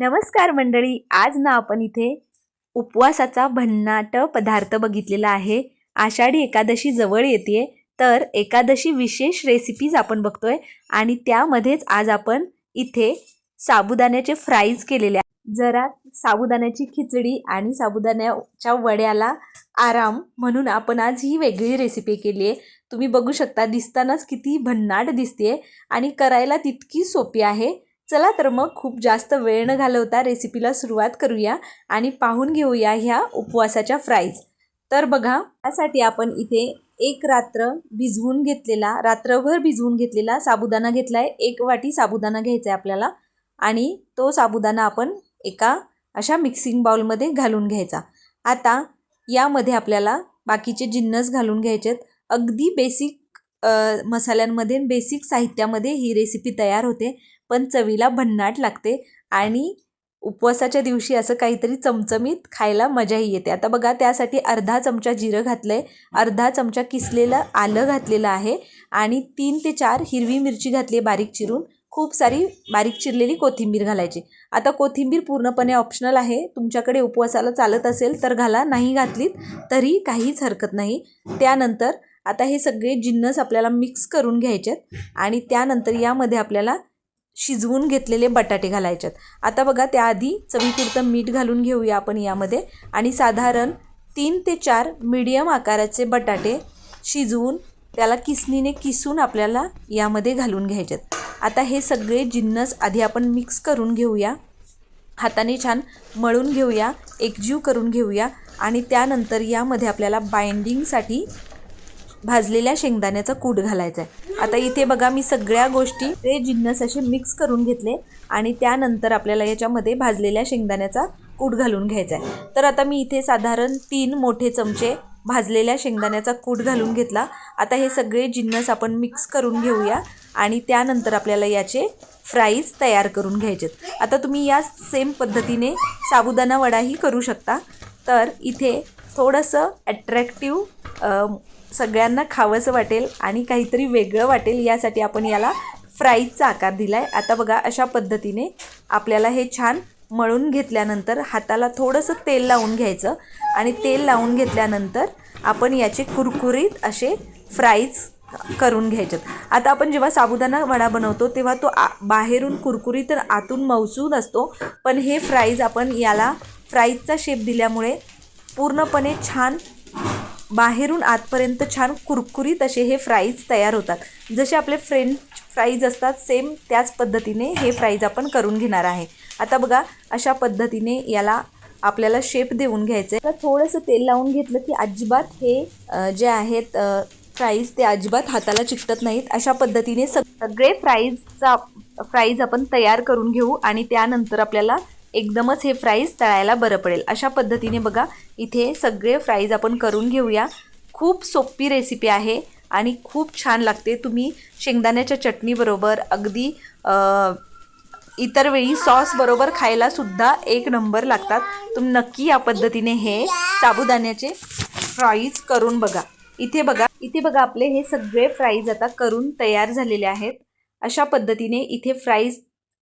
नमस्कार मंडळी आज ना आपण इथे उपवासाचा भन्नाट पदार्थ बघितलेला आहे. आषाढी एकादशी जवळ येते तर एकादशी विशेष रेसिपीज आपण बघतोय आणि त्यामध्येच आज आपण इथे साबुदाण्याचे फ्राईज केलेले जरा साबुदाण्याची खिचडी आणि साबुदाण्याच्या वड्याला आराम म्हणून आपण आज ही वेगळी रेसिपी केली आहे. तुम्ही बघू शकता दिसतानाच किती भन्नाट दिसते आणि करायला तितकी सोपी आहे. चला तर मग खूप जास्त वेळ न घालवता रेसिपीला सुरुवात करूया आणि पाहून घेऊया ह्या उपवासाच्या फ्राईज तर बघा त्यासाठी आपण इथे एक रात्र भिजवून घेतलेला रात्रभर भिजवून घेतलेला साबुदाणा घेतला आहे एक वाटी साबुदाणा घ्यायचा आहे आपल्याला आणि तो साबुदाणा आपण एका अशा मिक्सिंग बाउलमध्ये घालून घ्यायचा. आता यामध्ये आपल्याला बाकीचे जिन्नस घालून घ्यायचेत. अगदी बेसिक मसाल्यांमध्ये बेसिक साहित्यामध्ये ही रेसिपी तयार होते. पण चवीला भन्नाट लागते आणि उपवासाच्या दिवशी असं काहीतरी चमचमीत खायला मजाही येते. आता बघा त्यासाठी अर्धा चमचा जिरं घातलं आहे अर्धा चमचा किसलेलं आलं घातलेलं आहे आणि तीन ते चार हिरवी मिरची घातली आहे बारीक चिरून. खूप सारी बारीक चिरलेली कोथिंबीर घालायची. आता कोथिंबीर पूर्णपणे ऑप्शनल आहे. तुमच्याकडे उपवासाला चालत असेल तर घाला. नाही घातलीत तरी काहीच हरकत नाही. त्यानंतर आता हे सगळे जिन्नस आपल्याला मिक्स करून घ्यायचेत आणि त्यानंतर यामध्ये आपल्याला शिजवून घेतलेले बटाटे घालायच्यात आता बघा त्याआधी चवीपुरतं मीठ घालून घेऊया आपण यामध्ये. आणि साधारण तीन ते चार मीडियम आकाराचे बटाटे शिजवून त्याला किसनीने किसून आपल्याला यामध्ये घालून घ्यायचेत. आता हे सगळे जिन्नस आधी आपण मिक्स करून घेऊया. हाताने छान मळून घेऊया एकजीव करून घेऊया आणि त्यानंतर यामध्ये आपल्याला बाइंडिंगसाठी भाजलेल्या शेंगदाण्याचा कूट घालायचा आहे आता इथे बघा मी सगळ्या गोष्टी ते जिन्नस असे मिक्स करून घेतले आणि त्यानंतर आपल्याला याच्यामध्ये भाजलेल्या शेंगदाण्याचा कूट घालून घ्यायचा आहे तर आता मी इथे साधारण तीन मोठे चमचे भाजलेल्या शेंगदाण्याचा कूट घालून घेतला. आता हे सगळे जिन्नस आपण मिक्स करून घेऊया आणि त्यानंतर आपल्याला याचे फ्राईज तयार करून घ्यायचेत आता तुम्ही या सेम पद्धतीने साबुदाणा वडाही करू शकता. तर इथे थोडंसं ॲट्रॅक्टिव्ह सगळ्यांना खावंसं वाटेल आणि काहीतरी वेगळं वाटेल यासाठी आपण याला फ्राईजचा आकार दिला आहे आता बघा अशा पद्धतीने आपल्याला हे छान मळून घेतल्यानंतर हाताला थोडंसं तेल लावून घ्यायचं आणि तेल लावून घेतल्यानंतर आपण याचे कुरकुरीत असे फ्राईज करून घ्यायच्यात आता आपण जेव्हा साबुदाणा वडा बनवतो तेव्हा तो आ बाहेरून कुरकुरी तर आतून मौसूद असतो पण हे फ्राईज आपण याला फ्राईजचा शेप दिल्यामुळे पूर्णपणे छान बाहेरून आतपर्यंत छान कुरकुरीत असे हे फ्राईज तयार होतात. जसे आपले फ्रेंच फ्राईज असतात सेम त्याच पद्धतीने हे फ्राईज आपण करून घेणार आहे. आता बघा अशा पद्धतीने याला आपल्याला शेप देऊन घ्यायचं आहे तर थोडंसं तेल लावून घेतलं की अजिबात हे जे आहेत फ्राईज ते अजिबात हाताला चिकटत नाहीत. अशा पद्धतीने सगळे फ्राईजचा फ्राईज आपण तयार करून घेऊ आणि त्यानंतर आपल्याला एकदमच हे फ्राईज तळायला बरं पडेल. अशा पद्धतीने बघा इथे सगळे फ्राईज आपण करून घेऊया. खूप सोपी रेसिपी आहे आणि खूप छान लागते. तुम्ही शेंगदाण्याच्या चटणीबरोबर अगदी इतर वेळी सॉसबरोबर खायलासुद्धा एक नंबर लागतात. तुम्ही नक्की या पद्धतीने हे साबुदाण्याचे फ्राईज करून बघा. इथे बघा इथे बघा आपले हे सगळे फ्राईज आता करून तयार झालेले आहेत. अशा पद्धतीने इथे फ्राईज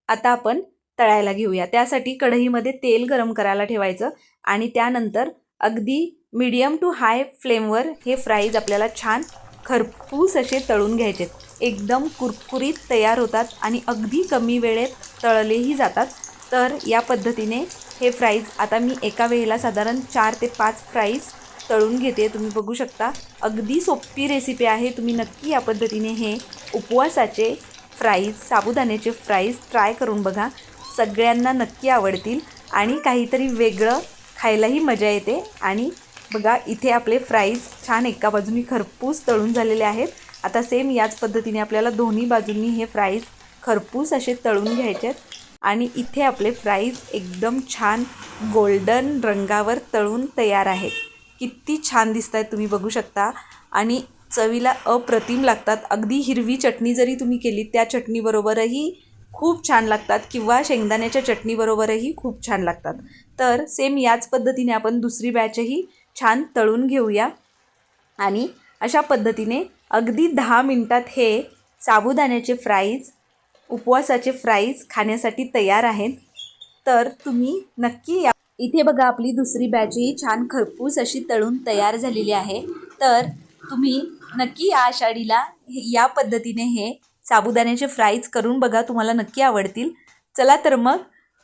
आता आपण तळायला घेऊया. त्यासाठी कढईमध्ये तेल गरम करायला ठेवायचं आणि त्यानंतर अगदी मीडियम टू हाय फ्लेमवर हे फ्राईज आपल्याला छान खरपूस असे तळून घ्यायचे. एकदम कुरकुरीत तयार होतात आणि अगदी कमी वेळेत तळलेही जातात. तर या पद्धतीने हे फ्राईज आता मी एका वेळेला साधारण चार ते पाच फ्राईज तळून घेते. तुम्ही बघू शकता अगदी सोपी रेसिपी आहे. तुम्ही नक्की या पद्धतीने हे उपवासाचे फ्राईज साबुदाण्याचे फ्राईज ट्राय करून बघा. सगळ्यांना नक्की आवडतील आणि काहीतरी वेगळं खायलाही मजा येते. आणि बघा इथे आपले फ्राईज छान एका बाजूनी खरपूस तळून झालेले आहेत. आता सेम याच पद्धतीने आपल्याला दोन्ही बाजूंनी हे फ्राईज खरपूस असे तळून घ्यायचे आहेत. आणि इथे आपले फ्राईज एकदम छान गोल्डन रंगावर तळून तयार आहेत. किती छान दिसत आहेत तुम्ही बघू शकता. आणि चवीला अप्रतिम लागतात. अगदी हिरवी चटणी जरी तुम्ही केली त्या चटणीबरोबरही खूप छान लागतात किंवा शेंगदाण्याच्या चटणीबरोबरही खूप छान लागतात. तर सेम याच पद्धतीने आपण दुसरी बॅचही छान तळून घेऊया. आणि अशा पद्धतीने अगदी दहा मिनटात हे साबुदाण्याचे फ्राईज उपवासाचे फ्राईज खाण्यासाठी तयार आहेत. तर तुम्ही नक्की या. इथे बघा आपली दुसरी बॅचही छान खरपूस अशी तळून तयार झालेली आहे. तर तुम्ही नक्की या आषाढीला हे- या पद्धतीने हे साबुदाण्याचे फ्राईज करून बघा तुम्हाला नक्की आवडतील. चला तर मग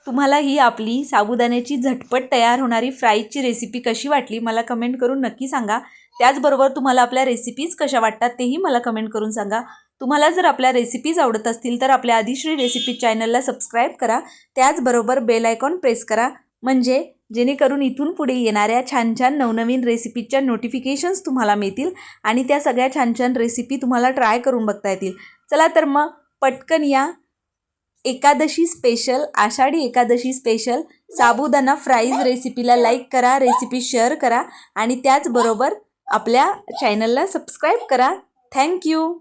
तुम्हाला ही आपली साबुदाण्याची झटपट तयार होणारी फ्राईजची रेसिपी कशी वाटली मला कमेंट करून नक्की सांगा. त्याचबरोबर तुम्हाला आपल्या रेसिपीज कशा वाटतात तेही मला कमेंट करून सांगा. तुम्हाला जर आपल्या रेसिपीज आवडत असतील तर आपल्या आदिश्री रेसिपी चॅनलला सबस्क्राईब करा. त्याचबरोबर बेल आयकॉन प्रेस करा. म्हणजे जेणेकरून इथून पुढे येणाऱ्या छान छान नवनवीन रेसिपीच्या नोटिफिकेशन्स तुम्हाला मिळतील आणि त्या सगळ्या छान छान रेसिपी तुम्हाला ट्राय करून बघता येतील. चला तर मग पटकन या Ekadashi special Ashadhi Ekadashi special sabudana fries रेसिपीला लाईक करा रेसिपी शेअर करा आणि त्याचबरोबर आपल्या चॅनलला सबस्क्राईब करा. थँक्यू